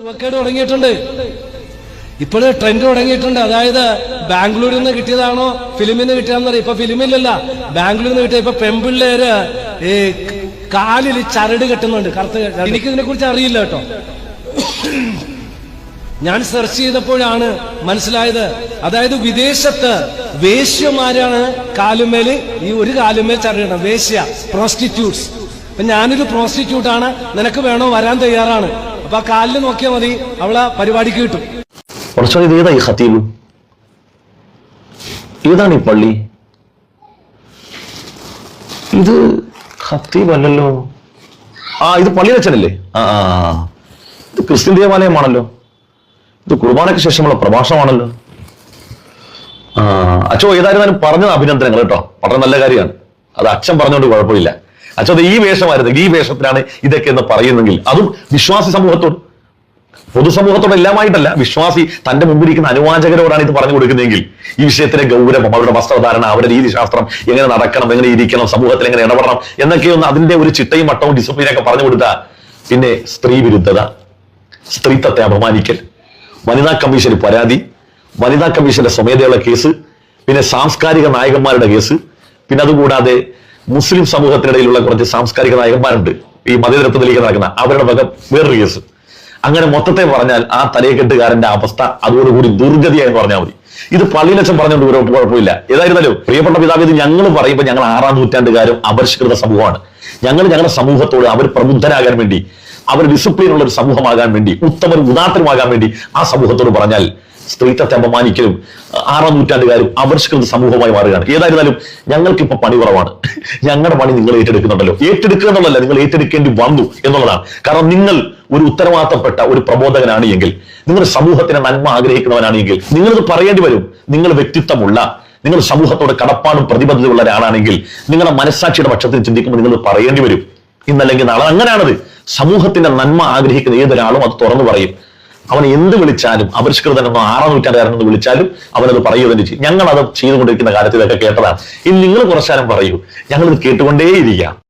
സുഖക്കേട് തുടങ്ങിയിട്ടുണ്ട്. ഇപ്പോഴ് ട്രെൻഡ് തുടങ്ങിയിട്ടുണ്ട്. അതായത് ബാംഗ്ലൂരിൽ നിന്ന് കിട്ടിയതാണോ ഫിലിമിൽ നിന്ന് കിട്ടിയതെന്നറിയാം ഇപ്പൊ ഫിലിമില്ലല്ല ബാംഗ്ലൂരിൽ നിന്ന് കിട്ടിയ ഇപ്പൊ പെമ്പിള്ളേര് ഈ കാലിൽ ചരട് കെട്ടുന്നുണ്ട്. കറുത്ത് എനിക്ക് ഇതിനെ കുറിച്ച് അറിയില്ല കേട്ടോ. ഞാൻ സെർച്ച് ചെയ്തപ്പോഴാണ് മനസ്സിലായത്. അതായത് വിദേശത്ത് വേശ്യമാരാണ് കാലുമേൽ ഈ ഒരു കാലുമേൽ ചരടണം വേശ്യ പ്രോസ്റ്റിറ്റ്യൂട്ട്സ് ഞാനൊരു പ്രോസ്റ്റിറ്റ്യൂട്ടാണ് നിനക്ക് വേണോ വരാൻ തയ്യാറാണ്. അപ്പൊ ആ കാലിൽ നോക്കിയാൽ മതി. അവളെ പരിപാടിക്ക് കിട്ടും. കുറച്ചുകൂടി ഈ ഏതാണ് ഈ പള്ളി? ഇത് ഹത്തീബ് അല്ലല്ലോ. ആ ഇത് പള്ളി വെച്ചനല്ലേ ആ ആ. ഇത് ക്രിസ്ത്യൻ ദേവാലയമാണല്ലോ. ഇത് കുർബാനയ്ക്ക് ശേഷമുള്ള പ്രഭാഷണമാണല്ലോ. ആ അച്ഛോ ഏതായിരുന്നാലും പറഞ്ഞത് അഭിനന്ദനങ്ങൾ കേട്ടോ. വളരെ നല്ല കാര്യമാണ്. അത് അച്ഛൻ പറഞ്ഞുകൊണ്ട് കുഴപ്പമില്ല. അച്ഛൻ ഈ വേഷമായിരുന്നു. ഈ വേഷത്തിലാണ് ഇതൊക്കെ എന്ന് പറയുന്നെങ്കിൽ. അതും വിശ്വാസി സമൂഹത്തോട്. പൊതുസമൂഹത്തോട് എല്ലാമായിട്ടല്ല. വിശ്വാസി തന്റെ മുമ്പിലിരിക്കുന്ന അനുവാചകരോടാണ് ഇത് പറഞ്ഞു കൊടുക്കുന്നതെങ്കിൽ ഈ വിഷയത്തിലെ ഗൗരവം അവരുടെ വസ്ത്രധാരണ അവരുടെ രീതിശാസ്ത്രം എങ്ങനെ നടക്കണം എങ്ങനെ ഇരിക്കണം സമൂഹത്തിൽ എങ്ങനെ ഇടപെടണം എന്നൊക്കെയൊന്ന് അതിന്റെ ഒരു ചിട്ടയും മട്ടവും ഡിസിപ്ലിനൊക്കെ പറഞ്ഞു കൊടുത്താൽ പിന്നെ സ്ത്രീ വിരുദ്ധത സ്ത്രീത്വത്തെ അപമാനിക്കൽ വനിതാ കമ്മീഷന് പരാതി വനിതാ കമ്മീഷന്റെ സ്വമേധയുള്ള കേസ് പിന്നെ സാംസ്കാരിക നായകന്മാരുടെ കേസ് പിന്നെ അതുകൂടാതെ മുസ്ലിം സമൂഹത്തിനിടയിലുള്ള കുറച്ച് സാംസ്കാരിക നായകന്മാരുണ്ട്. ഈ മതേതരത്വത്തിലേക്ക് നടക്കുന്ന അവരുടെ വക വേറൊരു കേസ് അങ്ങനെ മൊത്തത്തെ പറഞ്ഞാൽ ആ തലയെക്കെട്ടുകാരന്റെ അവസ്ഥ അതോടുകൂടി ദുർഗതിയായി പറഞ്ഞാൽ മതി. ഇത് പള്ളിയിലച്ഛൻ പറഞ്ഞുകൊണ്ട് ഒരു കുഴപ്പമില്ല. ഏതായിരുന്നാലും പ്രിയപ്പെട്ട പിതാവ് ഇത് ഞങ്ങൾ പറയുമ്പോൾ ഞങ്ങൾ ആറാം നൂറ്റാണ്ടുകാരും അപരിഷ്കൃത സമൂഹമാണ്. ഞങ്ങൾ ഞങ്ങളുടെ സമൂഹത്തോട് അവർ പ്രബുദ്ധരാകാൻ വേണ്ടി അവർ ഡിസിപ്ലിൻ ഉള്ള ഒരു സമൂഹമാകാൻ വേണ്ടി ഉത്തമരും ഉദാത്തരമാകാൻ വേണ്ടി ആ സമൂഹത്തോട് പറഞ്ഞാൽ സ്ത്രീത്വത്തെ അപമാനിക്കലും ആറാം നൂറ്റാണ്ടുകാരും അപരിഷ്കൃത സമൂഹമായി മാറുകയാണ്. ഏതായിരുന്നാലും ഞങ്ങൾക്ക് ഇപ്പൊ പണി കുറവാണ്. ഞങ്ങളുടെ പണി നിങ്ങൾ ഏറ്റെടുക്കുന്നുണ്ടല്ലോ. ഏറ്റെടുക്കുക എന്നുള്ളതല്ല നിങ്ങൾ ഏറ്റെടുക്കേണ്ടി വന്നു എന്നുള്ളതാണ്. കാരണം നിങ്ങൾ ഒരു ഉത്തരവാദിത്തപ്പെട്ട ഒരു പ്രബോധകനാണ് എങ്കിൽ നിങ്ങൾ സമൂഹത്തിന് നന്മ ആഗ്രഹിക്കുന്നവനാണ് എങ്കിൽ നിങ്ങളിത് പറയേണ്ടി വരും. നിങ്ങൾ വ്യക്തിത്വമുള്ള നിങ്ങൾ സമൂഹത്തോട് കടപ്പാടും പ്രതിബദ്ധതയുള്ള ഒരാളാണെങ്കിൽ നിങ്ങളുടെ മനസ്സാക്ഷിയുടെ പക്ഷത്തിൽ ചിന്തിക്കുമ്പോൾ നിങ്ങൾ പറയേണ്ടി വരും. ഇന്നല്ലെങ്കിൽ നാളെ അങ്ങനെയാണത്. സമൂഹത്തിന്റെ നന്മ ആഗ്രഹിക്കുന്ന ഏതൊരാളും അത് തുറന്നു പറയും. അവൻ എന്ത് വിളിച്ചാലും അപരിഷ്കൃതനെന്നോ ആറാം നൂറ്റാണ്ടുകാരനെന്ന് വിളിച്ചാലും അവനത് പറയുക തന്നെ ചെയ്യും. ഞങ്ങൾ അത് ചെയ്തുകൊണ്ടിരിക്കുന്ന കാലത്ത് ഇതൊക്കെ കേട്ടതാണ്. ഇനി നിങ്ങൾ കുറച്ചാലും പറയൂ. ഞങ്ങളിത് കേട്ടുകൊണ്ടേയിരിക്കാം.